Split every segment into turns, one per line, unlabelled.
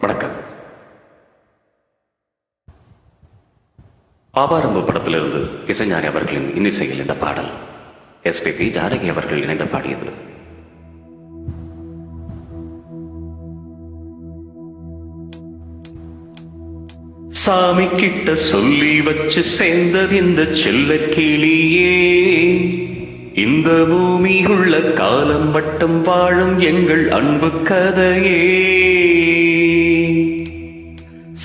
வணக்கம். பாபாரம்பு படத்திலிருந்து இசைஞானி அவர்களின் இன்னிசையில் இந்த பாடல். எஸ்பிபி ஜானகி அவர்கள் இணைந்து பாடியது. சாமி கிட்ட சொல்லி வச்சு சேர்ந்தது இந்த செல்ல கிளியே இந்த பூமி உள்ள காலம் மட்டும் வாழும் எங்கள் அன்பு கதையே.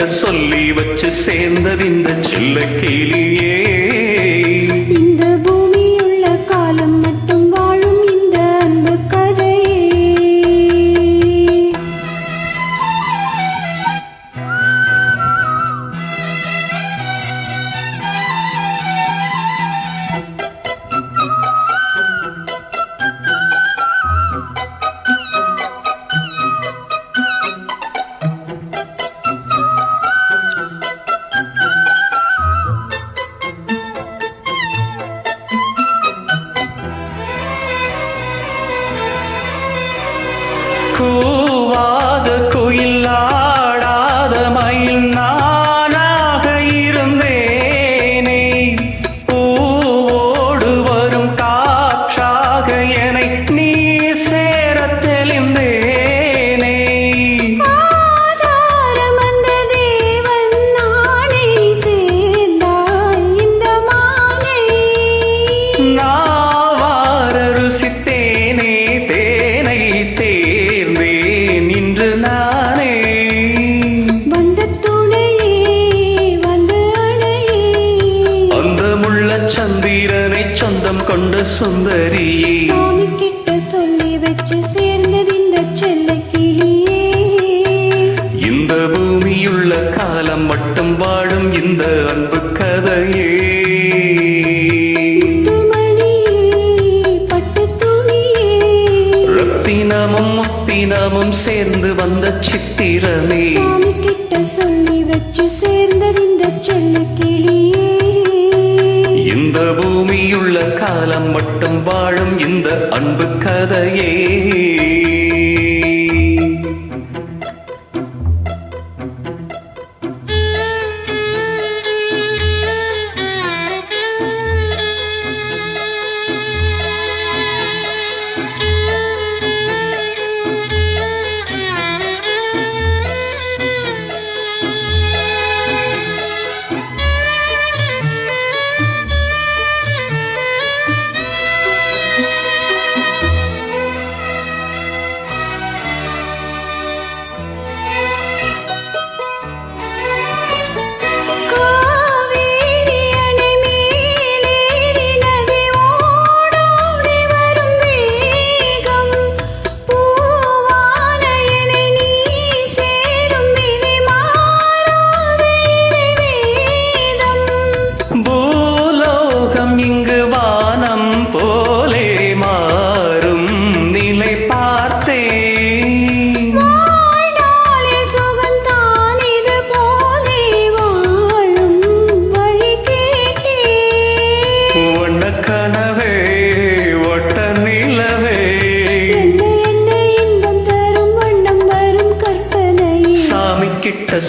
கிட்ட சொல்லி வச்சு சேர்ந்தது இந்த செல்ல கிளியே
வச்சு சேர்ந்தது இந்த செல்ல கிளியே.
இந்த பூமியுள்ள காலம் மட்டும் வாழும் இந்த அன்பு கதையே. ரத்தினமும் முத்தினமும் சேர்ந்து வந்த சித்திரமே.
கிட்ட சொல்லி வச்சு சேர்ந்தது இந்த செல்ல
பூமியுள்ள காலம் மட்டும் வாழும் இந்த அன்பு கதையே.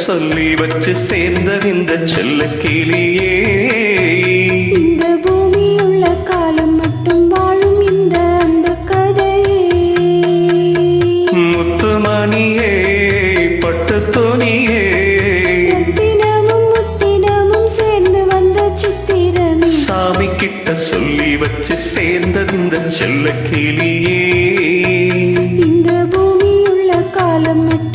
சொல்லி வச்சு சேர்ந்த இந்த செல்ல கிளியே.
இந்த பூமியுள்ள காலம் மட்டும் வாழும் இந்த அந்த கதையே.
முத்துமணியே பட்டு துணியே. சாமி கிட்ட சொல்லி வச்சு சேர்ந்த இந்த செல்ல கிளியே. இந்த பூமியுள்ள காலம் மட்டும்